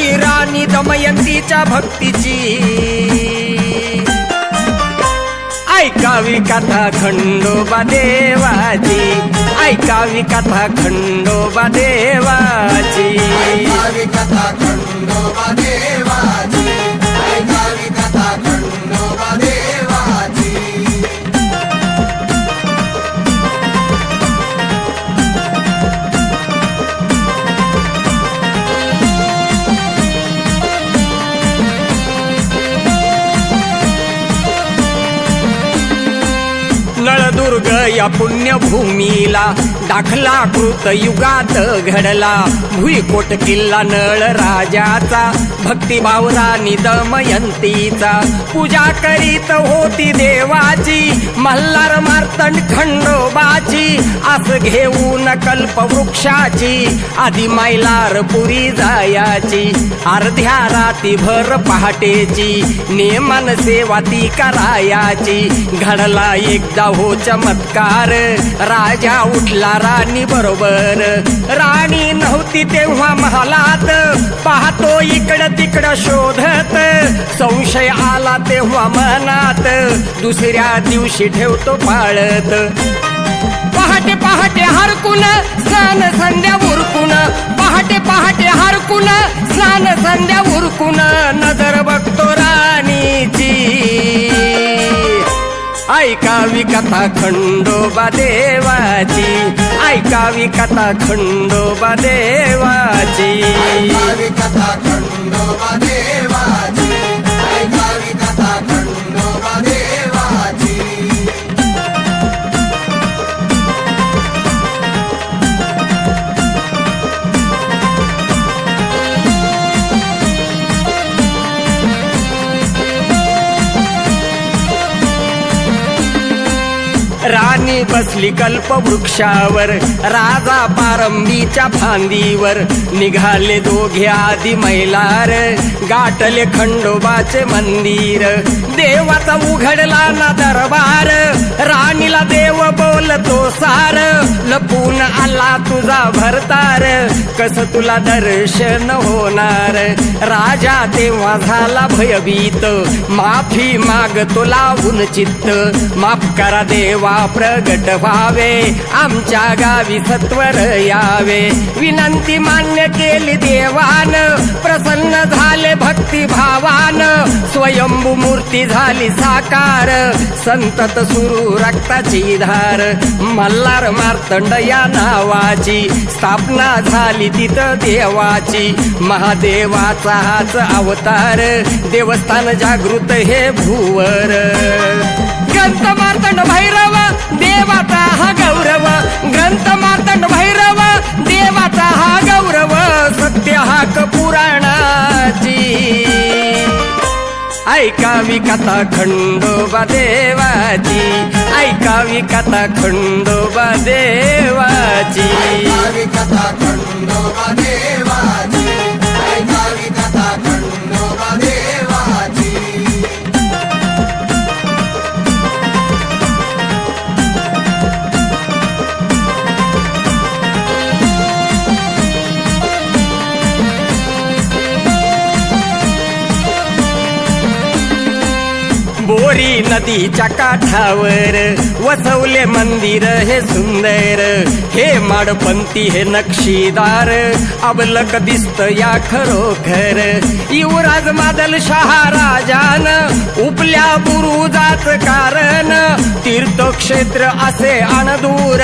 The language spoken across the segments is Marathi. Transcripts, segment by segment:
राजाची राणी दमयंतीच्या भक्तीची. ऐकावी कथा खंडोबा देवाची ऐकावी कथा खंडोबा देवाची. ऐकावी कथा खंडोबा देवाची. नळदुर्ग या पुण्यभूमीला दाखला कृत युगात घडला. भुईकोट किल्ला नळ राजाचा भक्तिभावना निदमयंतीचा पूजा करीत होती देवाची मल्हार मार्तंड खंडोबाची आस घेऊन कल्पवृक्षाची आधी मैलार पुरी जायाची अर्ध्या राती भर पहाटेची नेमन सेवा ती करायाची. घडला एकदा हो चमत्कार. राजा उठला राणी बरोबर. राणी नव्हती तेव्हा महालात. पाहतो इकडं तिकडं शोधत. संशय आला तेव्हा मनात. दुसऱ्या दिवशी ठेवतो पाळत. पहाटे पहाटे हरकुन स्नान संध्या उरकुन. पहाटे पहाटे हरकुन स्नान संध्या उरकुन. नजर बघ ऐकावी कथा खंडोबा देवाची. ऐकावी कथा खंडोबा देवाची. राणी बसली कल्पवृक्षावर राजा पारंबीच्या फांदीवर. निघाले दोघे आधी मैलार गाठले खंडोबाचे मंदिर. देवाचा उघडला ना दरबार राणीला देव बोलतो सार लपून आला तुझा भरतार कस तुला दर्शन होणार? राजा तेव्हा झाला भयभीत माफी माग तुला चित्त. माफ करा देवा प्रगट व्हावे आमच्या गावी सत्वर यावे. विनंती मान्य केली देवान प्रसन्न झाले भक्ती भावान. स्वयंभू मूर्ती झाली साकार संतत सुरू रक्ताची धार. मल्हार मार्तंड या नावाची. स्थापना झाली तिथं देवाची. महादेवाचा हाच अवतार. देवस्थान जागृत हे भुवर. ग्रंथ मार्तंड भैरव देवाचा हा गौरव. ग्रंथ ऐकावी कथा खंडोबा देवाची ऐकावी कथा खंडोबा देवाची. गोरी नदीच्या काठावर वसवले मंदिर हे सुंदर. हे माडपंती हे नक्षीदार अबलक दिसत या खरोखर. युवराज मादल शहा राजान उपल्या बुरुजाच कारण. तीर्थक्षेत्र असे अनदूर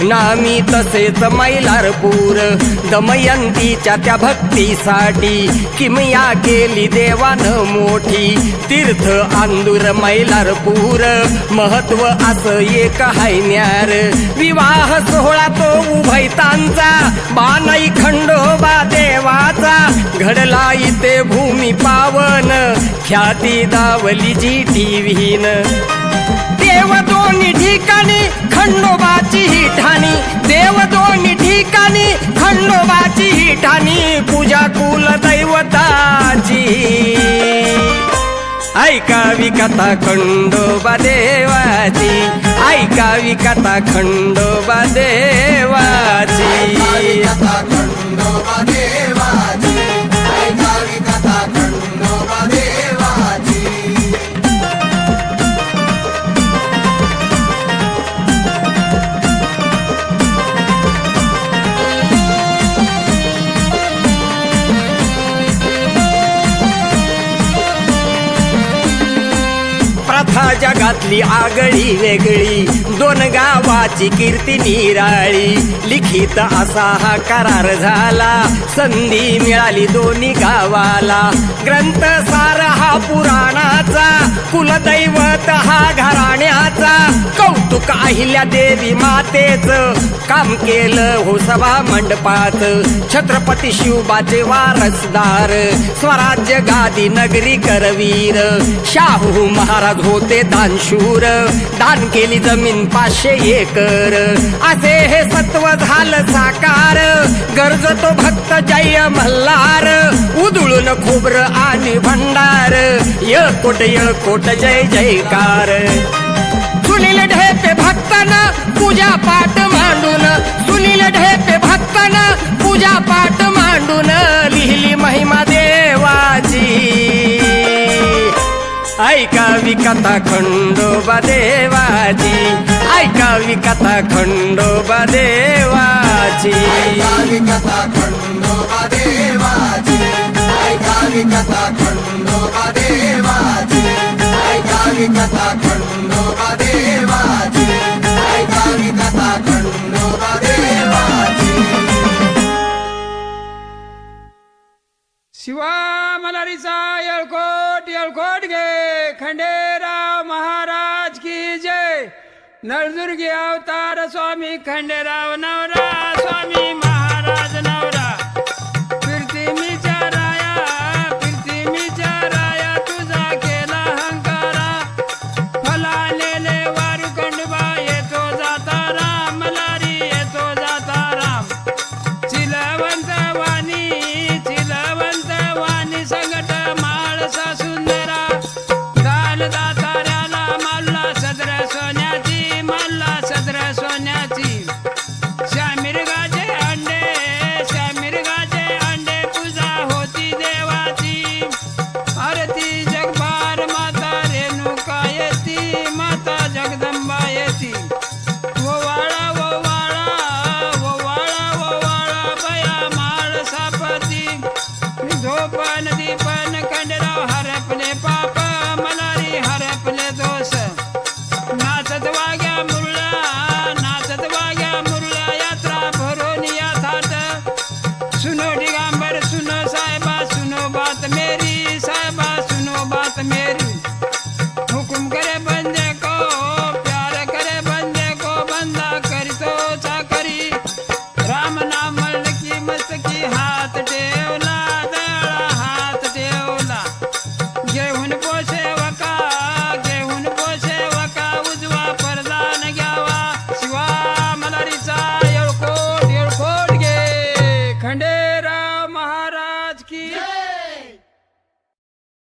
नामी तसेच मैलारपूर. दमयंतीच्या त्या भक्तीसाठी किमया केली देवान मोठी. तीर्थ अंदूर मैलारपूर महत्त्व असं एक हायन्यार विवाह सोहळा तो उभयतांचा बानाई खंडोबा देवाचा. घडला इथे भूमी पावन ख्याती दावली जी टीव्हीन. देव दोन्ही ठिकाणी खंडोबाची ही ठाणी देव दोन्ही ठिकाणी खंडोबाची ही ठाणी पूजा कुल दैवताची ऐकावी कथा खंडोबा देवाची ऐकावी कथा खंडोबा देवाची. आपली आगळी वेगळी. दोन गावाची कीर्ती निराळी. लिखित असा हा करार झाला. संधी मिळाली दोन्ही गावाला. ग्रंथ सार हा पुराणाचा. कुलदैवत हा घराण्याचा. कौतुक अहिल्या देवी मातेच. काम केलं हो सभा मंडपात. छत्रपती शिवबाचे वारसदार. स्वराज्य गादी नगरी करवीर. शाहू महाराज होते शूर. दान केली जमीन पाचशे एकर. असे हे सत्व झालं साकार. गरजतो भक्त जय मल्हार. उधळून खोबर आणि भंडार. यकोट यकोट जय जयकार. सुनील ढेपे भक्तन पूजा पाठ मांडून. सुनील ढेपे भक्तन पूजा पाठ मांडून. लिहिली महिमा देवाची. ऐकावी कथा खंडोबा देवाची. ऐकावी कथा खंडोबा देवाची. ऐकावी कथा खंडोबा देवाची. ऐकावी कथा खंडोबा देवाची. ऐकावी कथा खंडोबा देवाची. ऐकावी कथा खंडोबा देवाची. शिवा मलारीचा येळकोट येळकोट खंडेराव महाराज की जय. नळदुर्गी अवतार स्वामी खंडेराव नवरा स्वामी